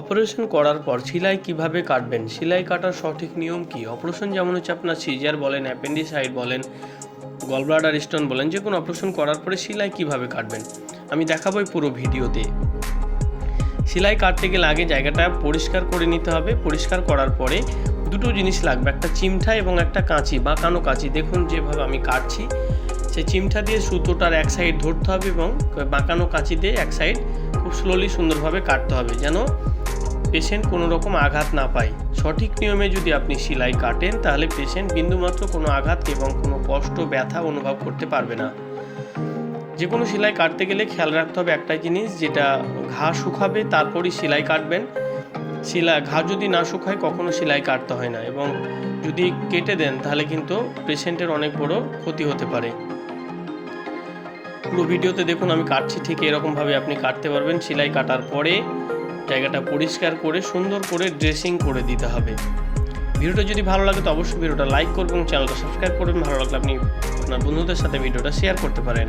Operation করার পর সেলাই কীভাবে কাটবেন? সেলাই কাটার সঠিক নিয়ম কি? অপারেশন যেমন হচ্ছে আপনার সিজার বলেন অ্যাপেন্ডিসাইড বলেন, গলব্লাডার স্টোন বলেন, যে কোনো অপারেশন করার পরে সেলাই কীভাবে কাটবেন? আমি দেখাবো এই পুরো ভিডিওতে। সেলাই কাটতে গেলে আগে জায়গাটা পরিষ্কার করে নিতে হবে। পরিষ্কার করার পরে দুটো জিনিস লাগবে, একটা চিমঠা এবং একটা কাঁচি বাঁকানো কাঁচি। দেখুন যেভাবে আমি কাটছি, সেই চিমঠা দিয়ে সুতোটার এক সাইড ধরতে হবে এবং বাঁকানো কাঁচি দিয়ে এক সাইড খুব স্লোলি সুন্দরভাবে কাটতে হবে যেন পেশেন্ট কোনো রকম আঘাত না পায়। সঠিক নিয়মে যদি আপনি সেলাই কাটেন, তাহলে পেশেন্ট বিন্দুমাত্র কোনো আঘাত এবং কোনো কষ্ট, ব্যথা অনুভব করতে পারবে না। যে কোনো সেলাই কাটতে গেলে খেয়াল রাখতে হবে একটাই জিনিস, যেটা ঘা শুকাবে, তারপরই সেলাই কাটবেন। সেলাই ঘা যদি না শুকায়, কখনো সেলাই কাটতে হয় না এবং যদি কেটে দেন, তাহলে কিন্তু পেশেন্টের অনেক বড় ক্ষতি হতে পারে। পুরো ভিডিওতে দেখুন, আমি কাটছি ঠিক এরকমভাবে আপনি কাটতে পারবেন। সেলাই কাটার পরে জায়গাটা পরিষ্কার করে, সুন্দর করে ড্রেসিং করে দিতে হবে। ভিডিওটা যদি ভালো লাগে তো অবশ্যই ভিডিওটা লাইক করবেন চ্যানেলটা সাবস্ক্রাইব করবেন। ভালো লাগলে আপনি আপনার বন্ধুদের সাথে ভিডিওটা শেয়ার করতে পারেন।